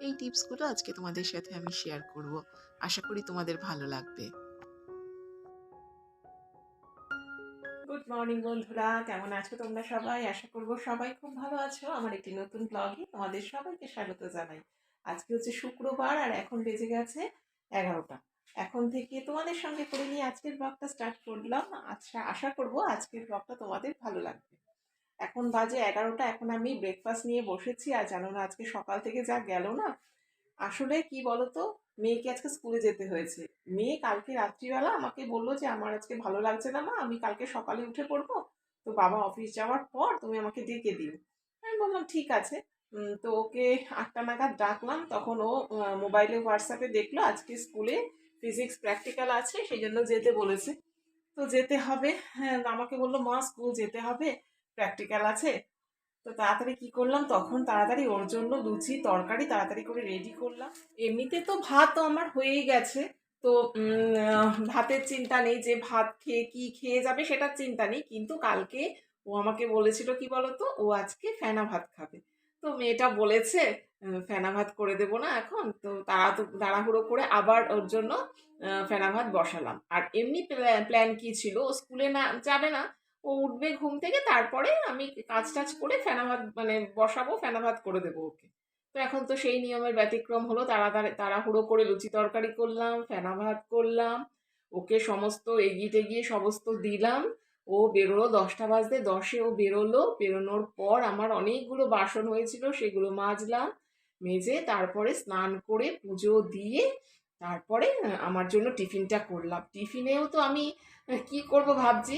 এই টিপসগুলো আজকে তোমাদের সাথে আমি শেয়ার করব। আশা করি তোমাদের ভালো লাগবে। গুড মর্নিং বন্ধুরা, কেমন আছো তোমরা সবাই? আশা করব সবাই খুব ভালো আছো। আমার একটি নতুন ব্লগে তোমাদের সবাইকে স্বাগত জানাই। আজকে হচ্ছে শুক্রবার আর এখন বেজে গেছে এগারোটা। এখন থেকে তোমাদের সঙ্গে করে নিয়ে আজকের ব্লগটা স্টার্ট করলাম। আচ্ছা আশা করব আজকের ব্লগটা তোমাদের ভালো লাগবে। এখন বাজে এগারোটা, এখন আমি ব্রেকফাস্ট নিয়ে বসেছি আর জানো না আজকে সকাল থেকে যা গেল না? আসলে কি বলতো, মেয়েকে আজকে স্কুলে যেতে হয়েছে। মেয়ে কালকে রাত্রিবেলা আমাকে বলল যে, আমার আজকে ভালো লাগছে না মা, আমি কালকে সকালে উঠে পড়ব। তো বাবা অফিস যাওয়ার পর তুমি আমাকে ডেকে দিও। আমি বললাম, ঠিক আছে। তো ওকে আটটা নাগাদ ডাকলাম। তখন ও মোবাইলে হোয়াটসঅ্যাপে দেখল আজকে স্কুলে ফিজিক্স প্র্যাকটিক্যাল আছে, সেই জন্য যেতে বলেছে। তো যেতে হবে হ্যাঁ আমাকে বলল, মা স্কুল যেতে হবে। প্র্যাকটিক্যাল আছে। তো তাড়াতাড়ি কি করলাম? তখন তাড়াতাড়ি ওর জন্য লুচি, তরকারি তাড়াতাড়ি করে রেডি করলাম। এমনিতে তো ভাত আমার হয়েই গেছে। তো ভাতের চিন্তা নেই যে ভাত খেয়ে কি খেয়ে যাবে সেটার চিন্তা নেই। কিন্তু কালকে ও আমাকে বলেছিল, কি বলতো? ও আজকে ফেনা ভাত খাবে। তো মেয়েটা বলেছে ফেনা ভাত করে দেবো না এখন। তো তাড়া, তাড়াহুড়ো করে আবার ওর জন্য ফেনা ভাত বসালাম। আর এমনি প্ল্যান কি ছিল? ও স্কুলে না, যাবে না। ও উঠবে ঘুম থেকে, তারপরে আমি কাজ টাজ করে ফেনা ভাত মানে বসাবো, ফেনা ভাত করে দেবো ওকে। তো এখন তো সেই নিয়মের ব্যতিক্রম হলো, তাড়াতাড়ি, তাড়াহুড়ো করে লুচি তরকারি করলাম, ফেনা ভাত করলাম, ওকে সমস্ত এগিয়ে টেগিয়ে সমস্ত দিলাম। ও বেরোলো দশটা বাজতে, দশে ও বেরোলো, বেরোনোর পর আমার অনেকগুলো বাসন হয়েছিল, সেগুলো মাজলাম, মেজে তারপরে স্নান করে পুজো দিয়ে তারপরে আমার জন্য টিফিনটা করলাম। টিফিনেও তো আমি কি করব ভাবছি?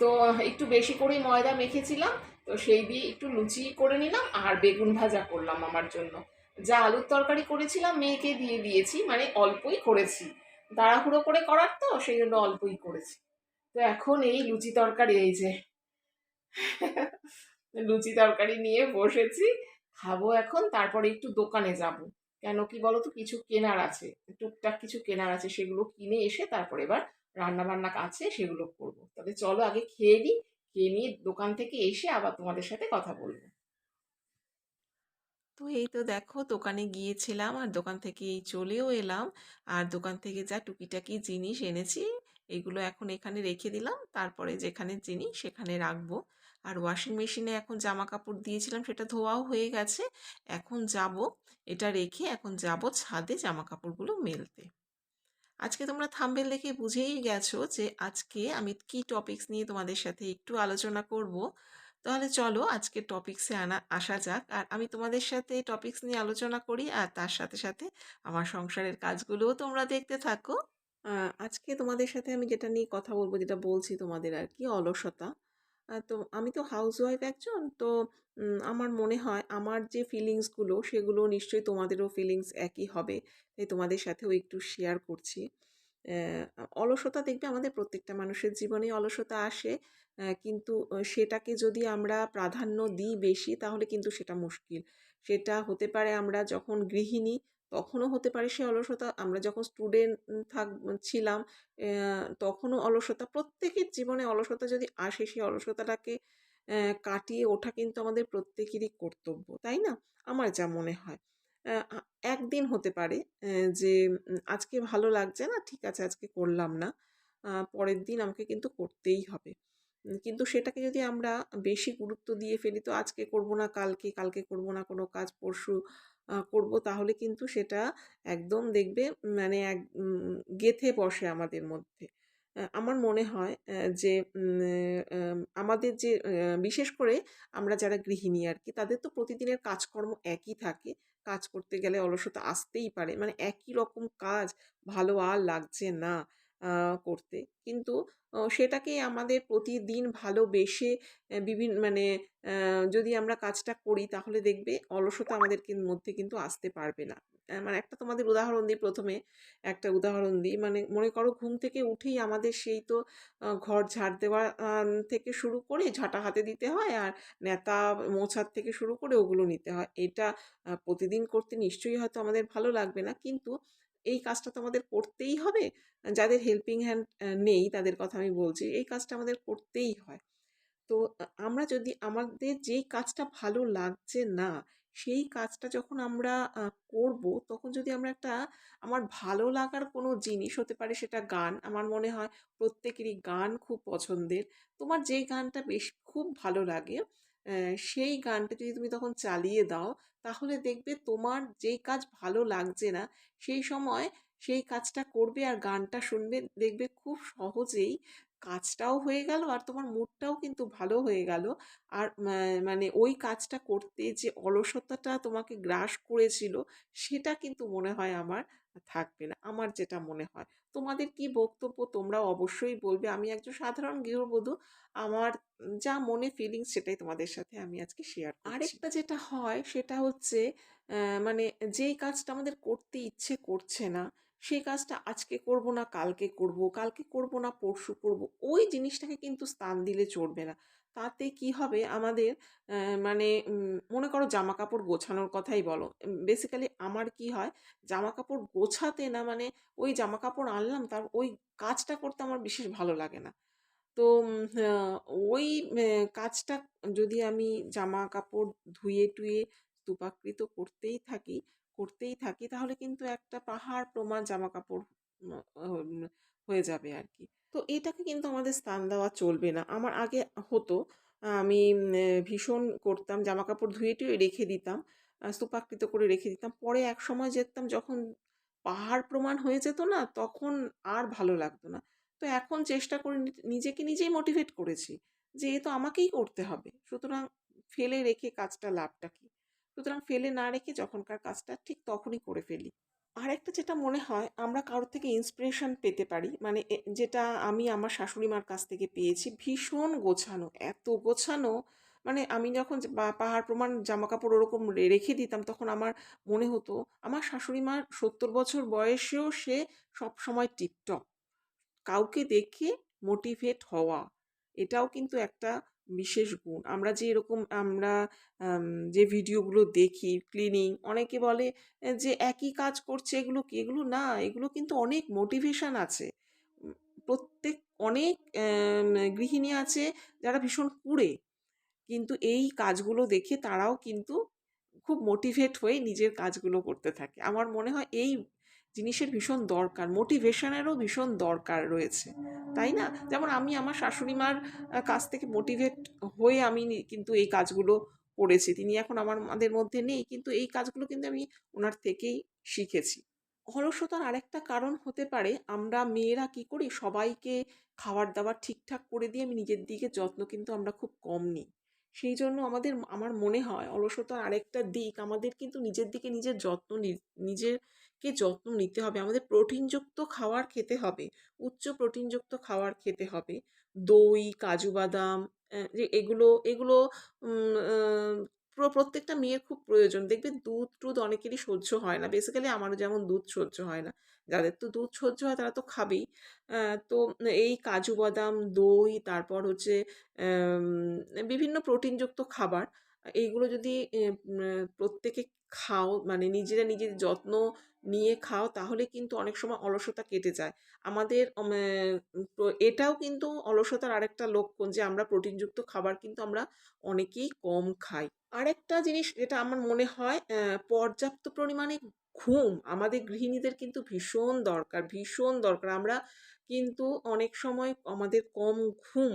তো একটু বেশি করেই ময়দা মেখেছিলাম, তো সেই দিয়ে একটু লুচি করে নিলাম আর বেগুন ভাজা করলাম আমার জন্য। যা আলুর তরকারি করেছিলাম মেয়েকে দিয়ে দিয়েছি মানে অল্পই করেছি। তাড়াহুড়ো করে করার তো, সেই জন্য অল্পই করেছি। তো এখন এই লুচি তরকারি, এই যে লুচি তরকারি নিয়ে বসেছি, খাব এখন, তারপরে একটু দোকানে যাব। কেন কি বলো তো কিছু কেনার আছে, টুকটাক কিছু কেনার আছে, সেগুলো কিনে এসে তারপরে এবার রান্না বান্না আছে সেগুলো করব। তবে চলো আগে খেয়ে নিই খেয়ে নিয়ে দোকান থেকে এসে আবার তোমাদের সাথে কথা বলব। তো এই তো দেখো দোকানে গিয়েছিলাম আর দোকান থেকে এই চলেও এলাম। আর দোকান থেকে যা টুকিটাকি জিনিস এনেছি, এগুলো এখন এখানে রেখে দিলাম। তারপরে যেখানে জিনিস সেখানে রাখব। আর ওয়াশিং মেশিনে এখন জামা কাপড় দিয়েছিলাম, সেটা ধোয়াও হয়ে গেছে। এখন যাব, এটা রেখে এখন যাব ছাদে জামা কাপড়গুলো মেলতে। আজকে তোমরা থাম্বেল দেখে বুঝেই গেছো যে আজকে আমি কি টপিকস নিয়ে তোমাদের সাথে একটু আলোচনা করব। তাহলে চলো আজকে টপিক্সে আনা, আসা যাক। আর আমি তোমাদের সাথে টপিক্স নিয়ে আলোচনা করি আর তার সাথে সাথে আমার সংসারের কাজগুলোও তোমরা দেখতে থাকো। আজকে তোমাদের সাথে আমি যেটা নিয়ে কথা বলব, যেটা বলছি তোমাদের আর কি, অলসতা। তো আমি তো হাউসওয়াইফ একজন, তো আমার মনে হয় আমার যে ফিলিংসগুলো সেগুলো নিশ্চয়ই তোমাদেরও ফিলিংস একই হবে। তাই তোমাদের সাথেও একটু শেয়ার করছি। অলসতা দেখবে আমাদের প্রত্যেকটা মানুষের জীবনে অলসতা আসে কিন্তু সেটাকে যদি আমরা প্রাধান্য দিই বেশি, তাহলে কিন্তু সেটা মুশকিল। সেটা হতে পারে আমরা যখন গৃহিণী তখনও হতে পারে সে অলসতা। আমরা যখন স্টুডেন্ট থাক, ছিলাম তখনও অলসতা। প্রত্যেকের জীবনে অলসতা যদি আসে, সেই অলসতাটাকে কাটিয়ে ওঠা কিন্তু আমাদের প্রত্যেকেরই কর্তব্য, তাই না? আমার যা মনে হয়। একদিন হতে পারে যে আজকে ভালো লাগছে না, ঠিক আছে, আজকে করলাম না। পরের দিন আমাকে কিন্তু করতেই হবে। কিন্তু সেটাকে যদি আমরা বেশি গুরুত্ব দিয়ে ফেলি, তো আজকে করব না, কালকে কালকে করব না কোনো কাজ, পরশু করব তাহলে কিন্তু সেটা একদম দেখবে মানে এক গেঁথে বসে আমাদের মধ্যে। আমার মনে হয় যে আমাদের যে বিশেষ করে আমরা যারা গৃহিণী আর কি তাদের তো প্রতিদিনের কাজকর্ম একই থাকে। কাজ করতে গেলে অলসতা আসতেই পারে। মানে একই রকম কাজ, ভালো আর লাগছে না। করতে। কিন্তু সেটাকে আমাদের প্রতিদিন ভালোবেসে বিভিন্ন মানে যদি আমরা কাজটা করি, তাহলে দেখবে অলসতা আমাদের মধ্যে কিন্তু আসতে পারবে না। মানে একটা তোমাদের উদাহরণ দিই প্রথমে, একটা উদাহরণ দিই। মানে মনে করো ঘুম থেকে উঠেই আমাদের সেই তো ঘর ঝাড় দেওয়া থেকে শুরু করে ঝাঁটা হাতে দিতে হয় আর নেতা মোছার থেকে শুরু করে ওগুলো নিতে হয়। এটা প্রতিদিন করতে নিশ্চয়ই হয়তো আমাদের ভালো লাগবে না। কিন্তু এই কাজটা তো আমাদের করতেই হবে যাদের হেল্পিং হ্যান্ড নেই তাদের কথা আমি বলছি, এই কাজটা আমাদের করতেই হয় তো আমরা যদি আমাদের যেই কাজটা ভালো লাগছে না, সেই কাজটা যখন আমরা করব, তখন যদি আমরা একটা আমার ভালো লাগার কোনো জিনিস হতে পারে সেটা গান। আমার মনে হয় প্রত্যেকেরই গান খুব পছন্দের। তোমার যেই গানটা বেশ খুব ভালো লাগে সেই গানটা যদি তুমি তখন চালিয়ে দাও, তাহলে দেখবে তোমার যেই কাজ ভালো লাগছে না, সেই সময় সেই কাজটা করবে আর গানটা শুনবে, দেখবে খুব সহজেই কাজটাও হয়ে গেল আর তোমার মুডটাও কিন্তু ভালো হয়ে গেল। আর মানে ওই কাজটা করতে যে অলসতাটা তোমাকে গ্রাস করেছিল, সেটা কিন্তু মনে হয় আমার থাকবে না। আমার যেটা মনে হয়। তোমাদের কি বক্তব্য তোমরা অবশ্যই বলবে। আমি একজন সাধারণ গৃহবধূ। আমার যা মনে ফিলিংস সেটাই তোমাদের সাথে আমি আজকে শেয়ার আরেকটা যেটা হয় সেটা হচ্ছে মানে যেই কাজটা আমাদের করতে ইচ্ছে করছে না সেই কাজটা আজকে করব না কালকে করব, কালকে করব না পরশু করব। ওই জিনিসটাকে কিন্তু স্থান দিলে চলবে না। তাতে কি হবে আমাদের মানে মনে করো জামা কাপড় গোছানোর কথাই বলো। বেসিক্যালি আমার কি হয় জামাকাপড় গোছাতে না মানে ওই জামা কাপড় আনলাম তার ওই কাজটা করতে আমার বিশেষ ভালো লাগে না। তো ওই কাজটা যদি আমি জামাকাপড় ধুয়ে-টুয়ে স্তূপাকৃত করতেই থাকি, করতেই থাকি, তাহলে কিন্তু একটা পাহাড় প্রমাণ জামা কাপড় হয়ে যাবে আর কি তো এটাকে কিন্তু আমাদের স্থান দেওয়া চলবে না। আমার আগে হতো, আমি ভীষণ করতাম জামা কাপড় ধুয়ে-টুয়ে রেখে দিতাম। স্তূপাকৃত করে রেখে দিতাম। পরে এক সময় যেতাম, যখন পাহাড় প্রমাণ হয়ে যেত না, তখন আর ভালো লাগতো না। তো এখন চেষ্টা করে নিজেকে নিজেই মোটিভেট করেছি, যে এ তো আমাকেই করতে হবে। সুতরাং ফেলে রেখে কাজটা, লাভটা কি? সুতরাং ফেলে না রেখে যখনকার কাজটা ঠিক তখনই করে ফেলি। আরেকটা যেটা মনে হয় আমরা কারোর থেকে ইন্সপিরেশন পেতে পারি। মানে যেটা আমি আমার শাশুড়ি মার কাছ থেকে পেয়েছি। ভীষণ গোছানো, এত গোছানো মানে আমি যখন পাহাড় প্রমাণ জামাকাপড় ওরকম রেখে দিতাম তখন আমার মনে হতো আমার শাশুড়ি মার ৭০ বছর বয়সেও সে সবসময় টিপটপ। কাউকে দেখে মোটিভেট হওয়া। এটাও কিন্তু একটা বিশেষ গুণ। আমরা যে এরকম আমরা যে ভিডিওগুলো দেখি ক্লিনিং অনেকে বলে যে একই কাজ করছে এগুলো কি? এগুলো না, এগুলো কিন্তু অনেক মোটিভেশান আছে। প্রত্যেক অনেক গৃহিণী আছে যারা ভীষণ কুঁড়ে। কিন্তু এই কাজগুলো দেখে তারাও কিন্তু খুব মোটিভেট হয়ে নিজের কাজগুলো করতে থাকে। আমার মনে হয় এই জিনিসের ভীষণ দরকার। মোটিভেশনেরও ভীষণ দরকার রয়েছে। তাই না? যেমন আমি আমার শাশুড়ি মার কাছ থেকে মোটিভেট হয়ে আমি কিন্তু এই কাজগুলো করেছি। তিনি এখন আমার আমাদের মধ্যে নেই। কিন্তু এই কাজগুলো কিন্তু আমি ওনার থেকেই শিখেছি। অলসতার আরেকটা কারণ হতে পারে, আমরা মেয়েরা কি করি সবাইকে খাবার-দাবার ঠিকঠাক করে দিয়ে আমি নিজের দিকে যত্ন কিন্তু আমরা খুব কম নিই। সেই জন্য আমাদের, আমার মনে হয় অলসতার আরেকটা দিক, আমাদের কিন্তু নিজের দিকে নিজের যত্ন নি নিজেরকে যত্ন নিতে হবে। আমাদের প্রোটিনযুক্ত খাবার খেতে হবে। উচ্চ প্রোটিনযুক্ত খাবার খেতে হবে। দই, কাজু বাদাম যে এগুলো এগুলো প্রত্যেকটা মেয়ের খুব প্রয়োজন। দেখবে দুধ-টুধ অনেকেরই সহ্য হয় না। বেসিক্যালি আমারও যেমন দুধ সহ্য হয় না। যাদের তো দুধ সহ্য হয় তারা তো খাবেই। তো এই কাজু বাদাম, দই তারপর হচ্ছে বিভিন্ন প্রোটিনযুক্ত খাবার এইগুলো যদি প্রত্যেকে খাও মানে নিজেরা নিজের যত্ন নিয়ে খাও তাহলে কিন্তু অনেক সময় অলসতা কেটে যায়। আমাদের এটাও কিন্তু অলসতার আরেকটা লক্ষণ যে আমরা প্রোটিনযুক্ত খাবার কিন্তু আমরা অনেকেই কম খাই। আরেকটা জিনিস যেটা আমার মনে হয় পর্যাপ্ত পরিমাণে ঘুম আমাদের গৃহিণীদের কিন্তু ভীষণ দরকার, ভীষণ দরকার। আমরা কিন্তু অনেক সময় আমাদের কম ঘুম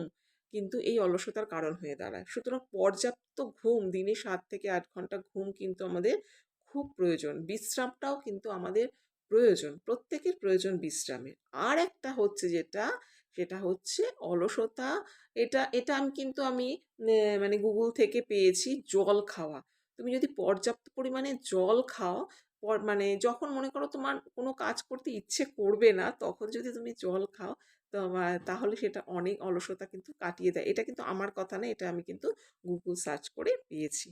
কিন্তু এই অলসতার কারণ হয়ে দাঁড়ায়। সুতরাং পর্যাপ্ত ঘুম দিনে সাত থেকে আট ঘণ্টা ঘুম কিন্তু আমাদের খুব প্রয়োজন। বিশ্রামটাও কিন্তু আমাদের প্রয়োজন। প্রত্যেকের প্রয়োজন বিশ্রামের। আর একটা হচ্ছে যেটা, সেটা হচ্ছে অলসতা এটা এটা আমি কিন্তু আমি মানে গুগল থেকে পেয়েছি জল খাওয়া। তুমি যদি পর্যাপ্ত পরিমাণে জল খাও মানে যখন মনে করো তোমার কোনো কাজ করতে ইচ্ছে করবে না, তখন যদি তুমি জল খাও তোমার তাহলে সেটা অনেক অলসতা কিন্তু কাটিয়ে দেয়। এটা কিন্তু আমার কথা না, এটা আমি কিন্তু Google সার্চ করে পেয়েছি।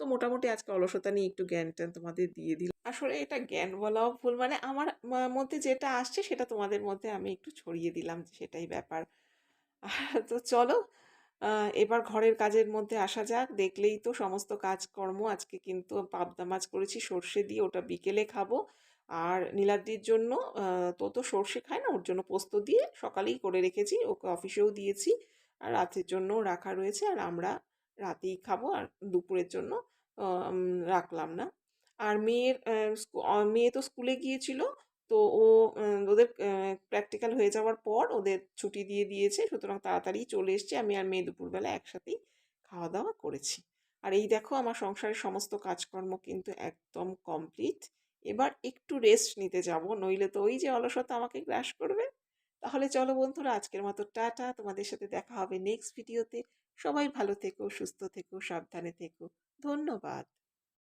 তো মোটামুটি আজকে অলসতা নিয়ে একটু জ্ঞান-ট্যান তোমাদের দিয়ে দিল আসলে এটা জ্ঞান বলাও ভুল মানে আমার মধ্যে যেটা আসছে সেটা তোমাদের মধ্যে আমি একটু ছড়িয়ে দিলাম সেটাই ব্যাপার। তো চলো এবার ঘরের কাজের মধ্যে আসা যাক। দেখলেই তো সমস্ত কাজকর্ম আজকে কিন্তু পাবদা মাছ করেছি সর্ষে দিয়ে ওটা বিকেলে খাব। আর নীলাদ্রির জন্য তো তো সর্ষে খায় না, ওর জন্য পোস্ত দিয়ে সকালেই করে রেখেছি। ওকে অফিসেও দিয়েছি। আর রাতের জন্যও রাখা রয়েছে। আর আমরা রাতেই খাব, আর দুপুরের জন্য রাখলাম না আর মেয়ের মেয়ে তো স্কুলে গিয়েছিল, তো ও ওদের প্র্যাকটিক্যাল হয়ে যাওয়ার পর ওদের ছুটি দিয়ে দিয়েছে, সুতরাং তাড়াতাড়ি চলে এসেছে, আমি আর মেয়ে দুপুরবেলা একসাথেই খাওয়া দাওয়া করেছি আর এই দেখো, আমার সংসারের সমস্ত কাজকর্ম কিন্তু একদম কমপ্লিট এবার একটু রেস্ট নিতে যাব। নইলে তো ওই যে অলসতা আমাকে গ্রাস করবে। তাহলে চলো বন্ধুরা, আজকের মতো টাটা। তোমাদের সাথে দেখা হবে নেক্সট ভিডিওতে সবাই ভালো থেকো, সুস্থ থেকো, সাবধানে থেকো। ধন্যবাদ।